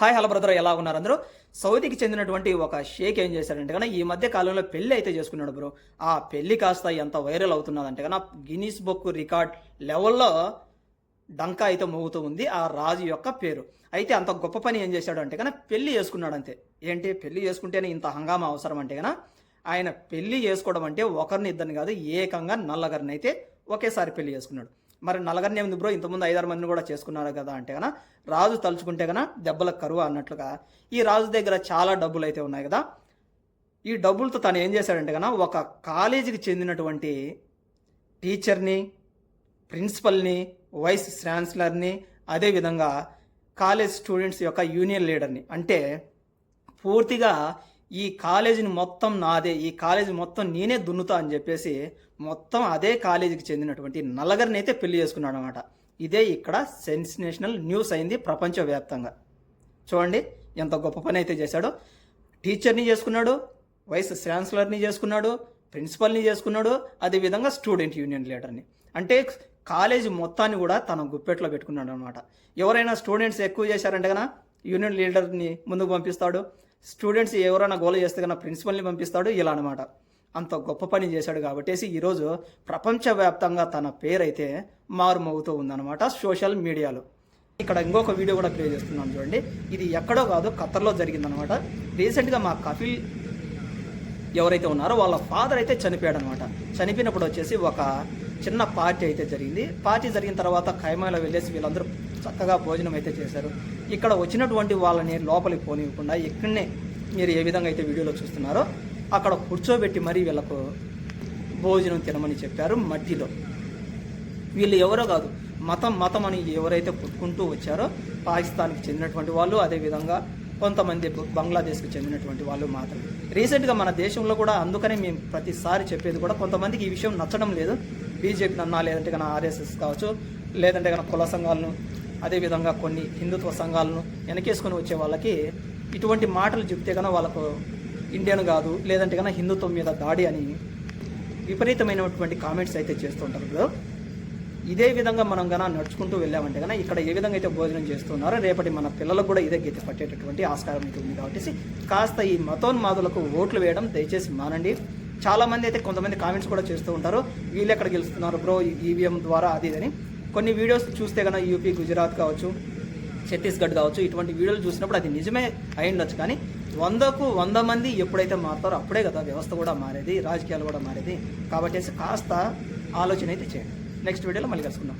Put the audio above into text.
Hi hello brother ఎలా ఉన్నారు అందరూ? సౌదీకి చెందినటువంటి ఒక షేక్ ఏం చేశాడంటే కన్నా ఈ మధ్య కాలంలో పెళ్ళి అయితే చేసుకున్నాడు బ్రో. ఆ పెళ్ళి కాస్త ఎంత వైరల్ అవుతున్నదంటే కన్నా గినీస్ బుక్ రికార్డ్ లెవెల్లో డంకా అయితే మోగుతూ ఉంది ఆ రాజు యొక్క పేరు. అయితే అంత గొప్ప పని ఏం చేశాడు అంటే కన్నా పెళ్ళి చేసుకున్నాడు అంతే. ఏంటి? పెళ్ళి చేసుకుంటేనే ఇంత హంగామా అవసరం అంటే కన్నా ఆయన పెళ్ళి చేసుకోవడం అంటే ఒకరిని ఇద్దరిని కాదు ఏకంగా నల్లగరిని అయితే ఒకేసారి పెళ్ళి చేసుకున్నాడు. మరి నలగరిని ఏముంది బ్రో ఇంతకుముందు ఐదారు మందిని కూడా చేసుకున్నారు కదా అంటే కన్నా రాజు తలుచుకుంటే కన్నా దెబ్బల కరువు అన్నట్లుగా ఈ రాజు దగ్గర చాలా డబ్బులు అయితే ఉన్నాయి కదా. ఈ డబ్బులతో తను ఏం చేశాడంటే కన్నా ఒక కాలేజీకి చెందినటువంటి టీచర్ని ప్రిన్సిపల్ని వైస్ ఛాన్సలర్ని అదేవిధంగా కాలేజ్ స్టూడెంట్స్ యొక్క యూనియన్ లీడర్ని అంటే పూర్తిగా ఈ కాలేజీని మొత్తం నాదే ఈ కాలేజీ మొత్తం నేనే దున్నుతా అని చెప్పేసి మొత్తం అదే కాలేజీకి చెందినటువంటి నలగరిని అయితే పెళ్ళి చేసుకున్నాడు అనమాట ఇదే ఇక్కడ సెన్సేషనల్ న్యూస్ అయింది ప్రపంచవ్యాప్తంగా. చూడండి ఎంత గొప్ప పని అయితే చేశాడో. టీచర్ని చేసుకున్నాడు వైస్ ఛాన్సలర్ని చేసుకున్నాడు ప్రిన్సిపల్ని చేసుకున్నాడు అదేవిధంగా స్టూడెంట్ యూనియన్ లీడర్ని. అంటే కాలేజీ మొత్తాన్ని కూడా తన గుప్పెట్లో పెట్టుకున్నాడు అనమాట ఎవరైనా స్టూడెంట్స్ ఎక్కువ చేశారంటే కన్నా యూనియన్ లీడర్ని ముందుకు పంపిస్తాడు. స్టూడెంట్స్ ఎవరైనా గోల చేస్తే కన్నా ప్రిన్సిపల్ని పంపిస్తాడు ఇలా అనమాట అంత గొప్ప పని చేశాడు కాబట్టేసి ఈరోజు ప్రపంచవ్యాప్తంగా తన పేరైతే మారుమోగుతూ ఉందన్నమాట సోషల్ మీడియాలో. ఇక్కడ ఇంకొక వీడియో కూడా ప్లే చేస్తున్నాను చూడండి. ఇది ఎక్కడో కాదు ఖత్తర్లో జరిగిందనమాట రీసెంట్గా మా కపిల్ ఎవరైతే ఉన్నారో వాళ్ళ ఫాదర్ అయితే చనిపోయాడు అనమాట చనిపోయినప్పుడు వచ్చేసి ఒక చిన్న పార్టీ అయితే జరిగింది. పార్టీ జరిగిన తర్వాత ఖైమాలో వెళ్ళేసి వీళ్ళందరూ చక్కగా భోజనం అయితే చేశారు. ఇక్కడ వచ్చినటువంటి వాళ్ళని లోపలికి పోనివ్వకుండా ఇక్కడనే మీరు ఏ విధంగా అయితే వీడియోలో చూస్తున్నారో అక్కడ కూర్చోబెట్టి మరీ వీళ్ళకు భోజనం తినమని చెప్పారు మట్టిలో వీళ్ళు ఎవరో కాదు మతం మతం అని ఎవరైతే పుట్టుకుంటూ వచ్చారో పాకిస్తాన్కి చెందినటువంటి వాళ్ళు అదేవిధంగా కొంతమంది బంగ్లాదేశ్కి చెందినటువంటి వాళ్ళు మాత్రం రీసెంట్గా మన దేశంలో కూడా అందుకనే మేము ప్రతిసారి చెప్పేది కూడా కొంతమందికి ఈ విషయం నచ్చడం లేదు. బీజేపీ అన్నా లేదంటే కన్నా ఆర్ఎస్ఎస్ కావచ్చు లేదంటే కన్నా కుల సంఘాలను అదేవిధంగా కొన్ని హిందుత్వ సంఘాలను వెనకేసుకొని వచ్చే వాళ్ళకి ఇటువంటి మాటలు చెప్తే కనుక వాళ్ళకు ఇండియన్ కాదు లేదంటే కన్నా హిందుత్వం మీద దాడి అని విపరీతమైనటువంటి కామెంట్స్ అయితే చేస్తుంటారు బ్రో. ఇదే విధంగా మనం గన నడుచుకుంటూ వెళ్ళామంటే కనుక ఇక్కడ ఏ విధంగా అయితే భోజనం చేస్తున్నారో రేపటి మన పిల్లలకు కూడా ఇదే గీత పట్టేటటువంటి ఆస్కారం అయితే ఉంది కాబట్టి కాస్త ఈ మతోన్మాదులకు ఓట్లు వేయడం దయచేసి మానండి. చాలామంది అయితే కొంతమంది కామెంట్స్ కూడా చేస్తూ ఉంటారు. వీళ్ళు ఎక్కడ గెలుస్తున్నారు బ్రో ఈవీఎం ద్వారా అది అని. కొన్ని వీడియోస్ చూస్తే కనుక యూపీ గుజరాత్ కావచ్చు ఛత్తీస్గఢ్ కావచ్చు ఇటువంటి వీడియోలు చూసినప్పుడు అది నిజమే అయి ఉండొచ్చు. కానీ వందకు వంద మంది ఎప్పుడైతే మారుతారో అప్పుడే కదా వ్యవస్థ కూడా మారేది రాజకీయాలు కూడా మారేది. కాబట్టి కాస్త ఆలోచన అయితే చేయండి. నెక్స్ట్ వీడియోలో మళ్ళీ కలుసుకుందాం.